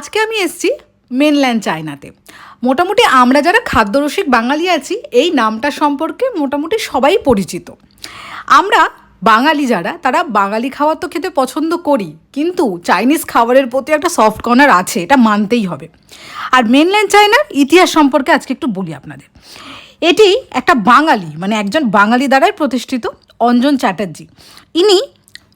আজকে আমি এসেছি মেনল্যান্ড চায়নাতে মোটামুটি আমরা যারা খাদ্যরসিক বাঙালি আছি, এই নামটা সম্পর্কে মোটামুটি সবাই পরিচিত। আমরা বাঙালি যারা, তারা বাঙালি খাবার তো খেতে পছন্দ করি, কিন্তু চাইনিজ খাবারের প্রতি একটা সফট কর্নার আছে, এটা মানতেই হবে। আর মেনল্যান্ড চায়নার ইতিহাস সম্পর্কে আজকে একটু বলি আপনাদের। এটি একটা বাঙালি মানে একজন বাঙালি দ্বারাই প্রতিষ্ঠিত, অঞ্জন চ্যাটার্জি। ইনি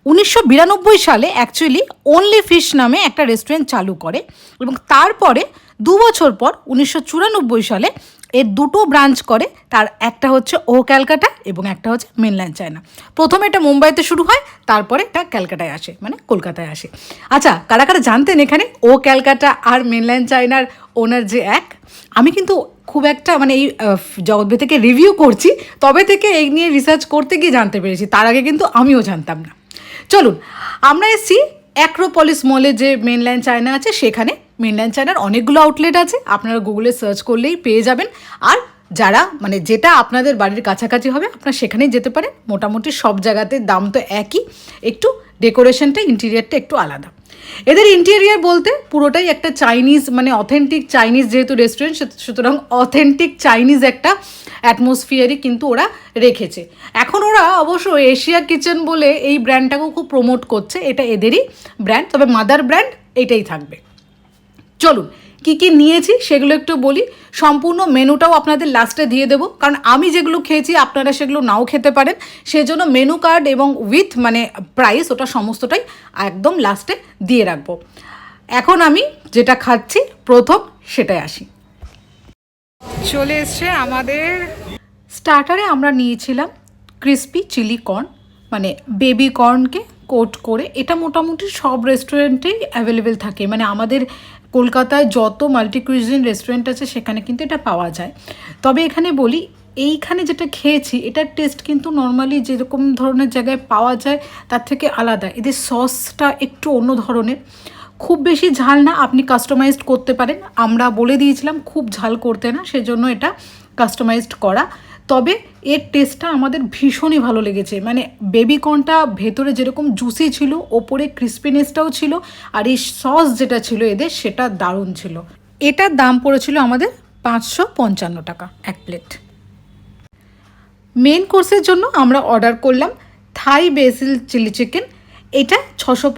উনিশশো বিরানব্বই সালে অ্যাকচুয়ালি অনলি ফিশ নামে একটা রেস্টুরেন্ট চালু করে এবং তারপরে দু বছর পর উনিশশো চুরানব্বই সালে এর দুটো ব্রাঞ্চ করে। তার একটা হচ্ছে ও ক্যালকাটা এবং একটা হচ্ছে মেনল্যান্ড চায়না প্রথমে এটা মুম্বাইতে শুরু হয় তারপরে এটা ক্যালকাটায় আসে মানে কলকাতায় আসে। আচ্ছা কারা কারা জানতেন এখানে ও ক্যালকাটা আর মেনল্যান্ড চায়নার ওনার যে এক? আমি কিন্তু খুব একটা মানে এই আহ, জগৎ থেকে রিভিউ করছি তবে থেকে এই নিয়ে রিসার্চ করতে গিয়ে জানতে পেরেছি। তার আগে কিন্তু আমিও জানতাম না। চলুন, আমরা এসছি অ্যাক্রোপলিস মলে যে মেনল্যান্ড চায়না আছে, সেখানে মেনল্যান্ড চায়নার অনেকগুলো আউটলেট আছে। আপনারা গুগলে সার্চ করলেই পেয়ে যাবেন। আর যারা মানে যেটা আপনাদের বাড়ির কাছাকাছি হবে, আপনারা সেখানেই যেতে পারেন। মোটামুটি সব জায়গাতে দাম তো একই। একটু ডেকোরেশনটা ইন্টেরিয়ারটা একটু আলাদা। এদের ইন্টেরিয়ার বলতে পুরোটাই একটা চাইনিজ মানে অথেন্টিক চাইনিজ যেহেতু রেস্টুরেন্ট সুতরাং অথেন্টিক চাইনিজ একটা অ্যাটমসফিয়ারই কিন্তু ওরা রেখেছে। এখন ওরা অবশ্য এশিয়া কিচেন বলে এই ব্র্যান্ডটাকেও খুব প্রমোট করছে। এটা এদেরই ব্র্যান্ড তবে মাদার ব্র্যান্ড এটাই থাকবে। চলুন, কি কি নিয়েছি সেগুলো একটু বলি। সম্পূর্ণ মেনুটাও আপনাদের লাস্টে দিয়ে দেবো। কারণ আমি যেগুলো খেয়েছি, আপনারা সেগুলো নাও খেতে পারেন। সেজন্য মেনু কার্ড এবং উইথ মানে প্রাইস ওটা সমস্তটাই একদম লাস্টে দিয়ে রাখব। এখন আমি যেটা খাচ্ছি, প্রথম সেটাই আসি। চলে এসছে আমাদের স্টার্টারে আমরা নিয়েছিলাম ক্রিস্পি চিলি কর্ন মানে বেবি কর্নকে কোট করে। এটা মোটামুটি সব রেস্টুরেন্টেই অ্যাভেলেবেল থাকে। মানে আমাদের কলকাতায় যত মাল্টি কুইজিন রেস্টুরেন্ট আছে, সেখানে কিন্তু এটা পাওয়া যায়। তবে এখানে বলি, এইখানে যেটা খেয়েছি, এটার টেস্ট কিন্তু নর্মালি যেরকম ধরনের জায়গায় পাওয়া যায়, তার থেকে আলাদা। এদের সসটা একটু অন্য ধরনের। খুব বেশি ঝাল না, আপনি কাস্টমাইজড করতে পারেন। আমরা বলে দিয়েছিলাম খুব ঝাল করতে না, সেজন্য এটা কাস্টমাইজড করা। তবে এর টেস্টটা আমাদের ভীষণই ভালো লেগেছে। মানে বেবি কর্নটা ভেতরে যেরকম জুসি ছিল, ওপরে ক্রিস্পিনেসটাও ছিল, আর এই সস যেটা ছিল এদের, সেটা দারুণ ছিল। এটার দাম পড়েছিল আমাদের পাঁচশো পঞ্চান্ন টাকা এক প্লেট মেন কোর্সের জন্য আমরা অর্ডার করলাম থাই বেসিল চিলি চিকেন এটা ছশো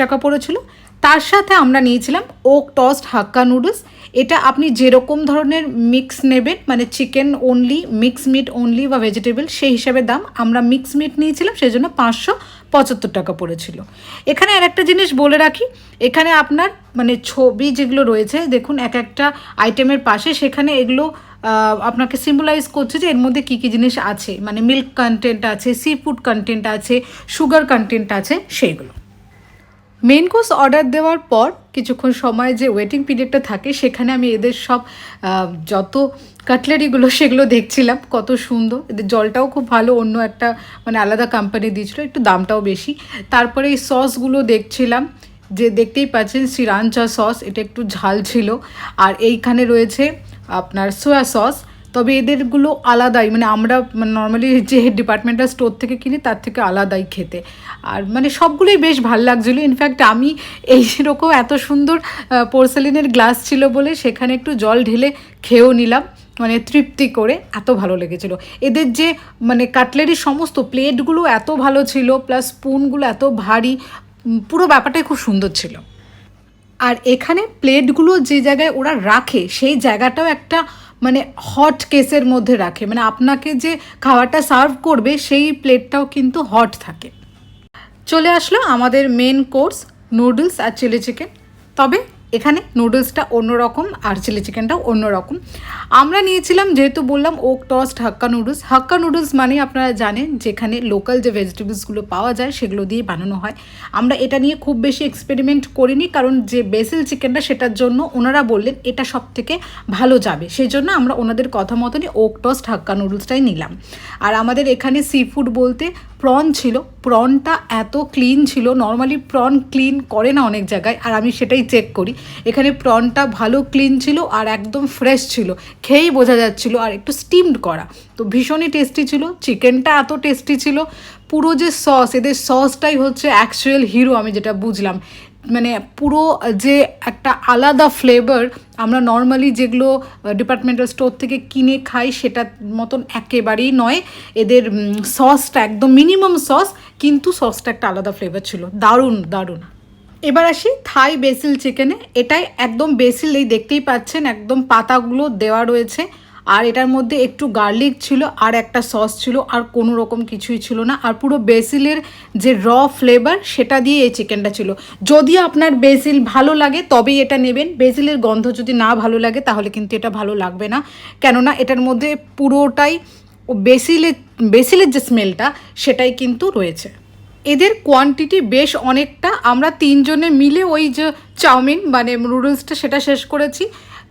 টাকা পড়েছিল। তার সাথে আমরা নিয়েছিলাম ওক টস্ট হাক্কা নুডলস। এটা আপনি যেরকম ধরনের মিক্স নেবেন মানে chicken only mix meat only বা ভেজিটেবল সেই হিসাবে দাম আমরা মিক্স মিট নিয়েছিলাম সেই জন্য পাঁচশো পঁচাত্তর টাকা পড়েছিল। এখানে আর একটা জিনিস বলে রাখি, এখানে আপনার মানে ছবি যেগুলো রয়েছে, দেখুন এক একটা আইটেমের পাশে, সেখানে এগুলো আপনাকে সিম্বলাইজ করছে যে এর মধ্যে কী কী জিনিস আছে। মানে মিল্ক কন্টেন্ট আছে সি ফুড কন্টেন্ট আছে সুগার কন্টেন্ট আছে, সেইগুলো। মেন কোর্স অর্ডার দেওয়ার পর কিছুক্ষণ সময় যে ওয়েটিং পিরিয়ডটা থাকে, সেখানে আমি এদের সব যত কাটলারিগুলো সেগুলো দেখছিলাম, কত সুন্দর। এদের জলটাও খুব ভালো, অন্য একটা মানে আলাদা কোম্পানি দিয়েছিলো, একটু দামটাও বেশি। তারপরে এই সসগুলো দেখছিলাম, যে দেখতেই পাচ্ছেন শ্রীরাঞ্চা সস এটা একটু ঝাল ছিল। আর এইখানে রয়েছে আপনার সোয়া সস তবে এদেরগুলো আলাদাই মানে আমরা নর্মালি যে ডিপার্টমেন্টাল স্টোর থেকে কিনি তার থেকে আলাদাই খেতে। আর মানে সবগুলোই বেশ ভালো লাগছিল। ইনফ্যাক্ট আমি এই রকম এত সুন্দর পোর্সেলিনের গ্লাস ছিল বলে সেখানে একটু জল ঢেলে খেয়েও নিলাম। মানে তৃপ্তি করে এত ভালো লেগেছিল। এদের যে মানে কাটলেরির সমস্ত প্লেটগুলো এত ভালো ছিল প্লাস স্পুনগুলো এত ভারী পুরো ব্যাপারটাই খুব সুন্দর ছিল। আর এখানে প্লেটগুলো যে জায়গায় ওরা রাখে, সেই জায়গাটাও একটা মানে হট কেসের মধ্যে রাখে। মানে আপনাকে যে খাবারটা সার্ভ করবে, সেই প্লেটটাও কিন্তু হট থাকে। চলে আসলো আমাদের মেন কোর্স নুডলস আর চিলি চিকেন তবে এখানে নুডলসটা অন্যরকম, আর চিলি চিকেনটাও অন্যরকম। আমরা নিয়েছিলাম, যেহেতু বললাম ওক টস্ট হাক্কা নুডলস। হাক্কা নুডলস মানে আপনারা জানেন, যেখানে লোকাল যে ভেজিটেবলসগুলো পাওয়া যায়, সেগুলো দিয়ে বানানো হয়। আমরা এটা নিয়ে খুব বেশি এক্সপেরিমেন্ট করিনি, কারণ যে বেসিল চিকেনটা, সেটার জন্য ওনারা বললেন, এটা সব থেকে ভালো যাবে। সেই জন্য আমরা ওনাদের কথা মতনই ওক টস্ট হাক্কা নুডলসটাই নিলাম। আর আমাদের এখানে সি ফুড বলতে প্রন ছিল প্রনটা এত ক্লিন ছিল নর্মালি প্রন ক্লিন করে না অনেক জায়গায়, আর আমি সেটাই চেক করি। এখানে প্রনটা ভালো ক্লিন ছিল আর একদম ফ্রেশ ছিল, খেয়েই বোঝা যাচ্ছিল আর একটু স্টিমড করা। তো ভীষণই টেস্টি ছিল চিকেনটা এত টেস্টি ছিল, পুরো যে সস এদের সসটাই হচ্ছে অ্যাকচুয়াল হিরো আমি যেটা বুঝলাম। মানে পুরো যে একটা আলাদা ফ্লেভার আমরা নর্মালি যেগুলো ডিপার্টমেন্টাল স্টোর থেকে কিনে খাই সেটার মতন একেবারেই নয়। এদের সসটা একদম মিনিমাম সস কিন্তু সসটা একটা আলাদা ফ্লেভার ছিল। দারুণ দারুণ। এবার আসি থাই বেসিল চিকেনে এটাই একদম বেসিল এই দেখতেই পাচ্ছেন, একদম পাতাগুলো দেওয়া রয়েছে। আর এটার মধ্যে একটু গার্লিক ছিল আর একটা সস ছিল আর কোনো রকম কিছুই ছিল না। আর পুরো বেসিলের যে র ফ্লেভার সেটা দিয়ে এই চিকেনটা ছিল। যদি আপনার বেসিল ভালো লাগে, তবেই এটা নেবেন। বেসিলের গন্ধ যদি না ভালো লাগে, তাহলে কিন্তু এটা ভালো লাগবে না। কেননা এটার মধ্যে পুরোটাই বেসিলের বেসিলের যে স্মেলটা সেটাই কিন্তু রয়েছে। এদের কোয়ান্টিটি বেশ অনেকটা। আমরা তিনজনে মিলে ওই যে চাউমিন মানে নুডলসটা সেটা শেষ করেছি।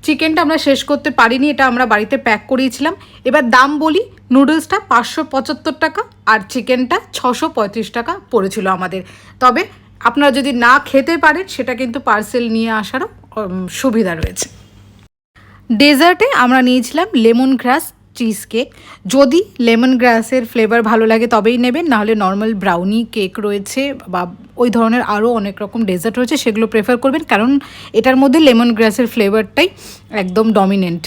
চিকেনটা আমরা শেষ করতে পারিনি, এটা আমরা বাড়িতে প্যাক করিয়েছিলাম এবার দাম বলি নুডলসটা পাঁচশো পঁচাত্তর টাকা আর চিকেনটা ছশো পঁয়ত্রিশ টাকা পড়েছিল আমাদের। তবে আপনারা যদি না খেতে পারেন, সেটা কিন্তু পার্সেল নিয়ে আসারও সুবিধা রয়েছে। ডেজার্টে আমরা নিয়েছিলাম লেমন গ্রাস চিজ কেক যদি লেমন গ্রাসের ফ্লেভার ভালো লাগে তবেই নেবেন, নাহলে নর্মাল ব্রাউনি কেক রয়েছে বা ওই ধরনের আরও অনেক রকম ডেজার্ট রয়েছে, সেগুলো প্রেফার করবেন, কারণ এটার মধ্যে লেমন গ্রাসের ফ্লেভারটাই একদম ডমিনেন্ট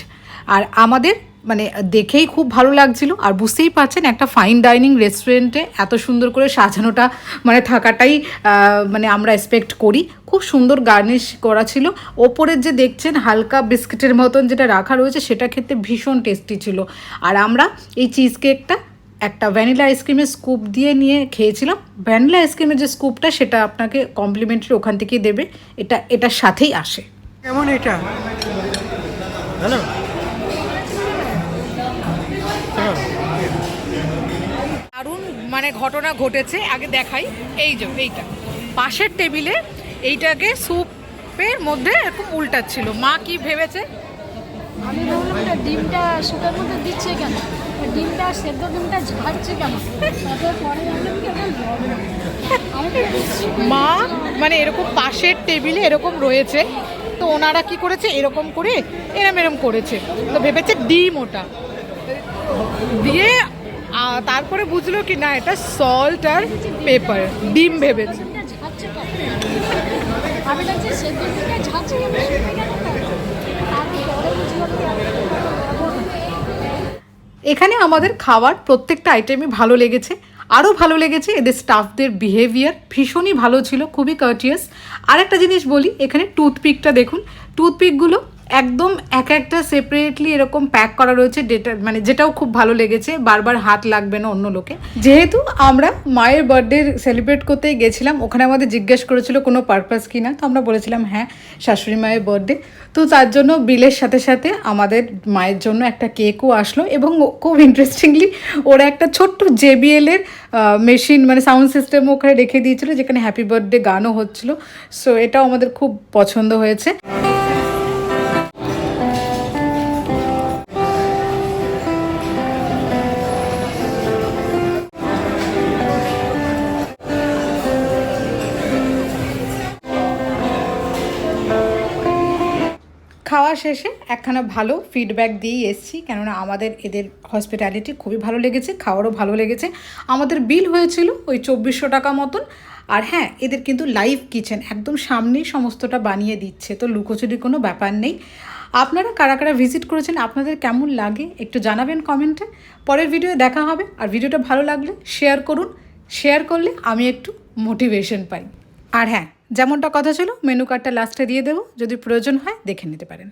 আর আমাদের মানে দেখেই খুব ভালো লাগছিল। আর বুঝতেই পারছেন, একটা ফাইন ডাইনিং রেস্টুরেন্টে এত সুন্দর করে সাজানোটা মানে থাকাটাই মানে আমরা এক্সপেক্ট করি। খুব সুন্দর গার্নিশ করা ছিল। ওপরের যে দেখছেন, হালকা বিস্কিটের মতন যেটা রাখা রয়েছে, সেটা খেতে ভীষণ টেস্টি ছিল। আর আমরা এই চিজ কেকটা একটা ভ্যানিলা আইসক্রিমের স্কুপ দিয়ে নিয়ে খেয়েছিলাম। ভ্যানিলা আইসক্রিমের যে স্কুপটা সেটা আপনাকে কমপ্লিমেন্টারি ওখান থেকেই দেবে। এটা, এটার সাথেই আসে। কেমন এটা? ভালো? দারুণ মানে ঘটনা ঘটেছে আগে দেখাই। এই যে এইটা। পাশের টেবিলে এইটাকে স্যুপের মধ্যে এরকম উল্টাচ্ছিল। মা কি ভেবেছে? আমি ভাবলাম এটা ডিমটা সুপের মধ্যে দিচ্ছে কেন? ডিমটা সেদ্ধ ডিমটা ঝাড়ছে কেন? মা মানে এরকম পাশের টেবিলে এরকম রয়েছে তো ওনারা কি করেছে? এরকম করে এরম এরম করেছে। তো ভেবেছে ডিম ওটা। দিয়ে তারপরে বুঝলো কি না এটা সল্ট আর পেপার ডিম ভেবেছে। এখানে আমাদের খাওয়ার প্রত্যেকটা আইটেমই ভালো লেগেছে। আরও ভালো লেগেছে এদের স্টাফদের বিহেভিয়ার ভীষণই ভালো ছিল খুবই কার্টিয়াস আর একটা জিনিস বলি এখানে টুথপিকটা দেখুন। টুথপিকগুলো একদম এক একটা সেপারেটলি এরকম প্যাক করা রয়েছে ডেটা মানে যেটাও খুব ভালো লেগেছে, বারবার হাত লাগবে না অন্য লোকে। যেহেতু আমরা মায়ের বার্থডে সেলিব্রেট করতে গেছিলাম, ওখানে আমাদের জিজ্ঞেস করেছিল কোনো পারপাস কি না, তো আমরা বলেছিলাম হ্যাঁ শাশুড়ি মায়ের বার্থডে তো তার জন্য বিলের সাথে সাথে আমাদের মায়ের জন্য একটা কেকও আসলো এবং খুব ইন্টারেস্টিংলি ওরা একটা ছোট্ট জেবিএল এর মেশিন মানে সাউন্ড সিস্টেম ওখানে রেখে দিয়েছিল, যেখানে হ্যাপি বার্থডে গানও হচ্ছিল। সো এটাও আমাদের খুব পছন্দ হয়েছে। খাওয়া শেষে একখানা ভালো ফিডব্যাক দিয়েই এসেছি। কেননা আমাদের এদের হসপিটালিটি খুবই ভালো লেগেছে, খাওয়ারও ভালো লেগেছে। আমাদের বিল হয়েছিল ওই চব্বিশশো টাকা মতন। আর হ্যাঁ এদের কিন্তু লাইভ কিচেন একদম সামনেই সমস্তটা বানিয়ে দিচ্ছে, তো লুকোচুরির কোনো ব্যাপার নেই। আপনারা কারা কারা ভিজিট করেছেন, আপনাদের কেমন লাগে একটু জানাবেন কমেন্টে পরের ভিডিও দেখা হবে। আর ভিডিওটা ভালো লাগলে শেয়ার করুন। শেয়ার করলে আমি একটু মোটিভেশন পাই। আর হ্যাঁ যেমনটা কথা ছিল মেনু কার্ডটা লাস্টে দিয়ে দেবো। যদি প্রয়োজন হয় দেখে নিতে পারেন।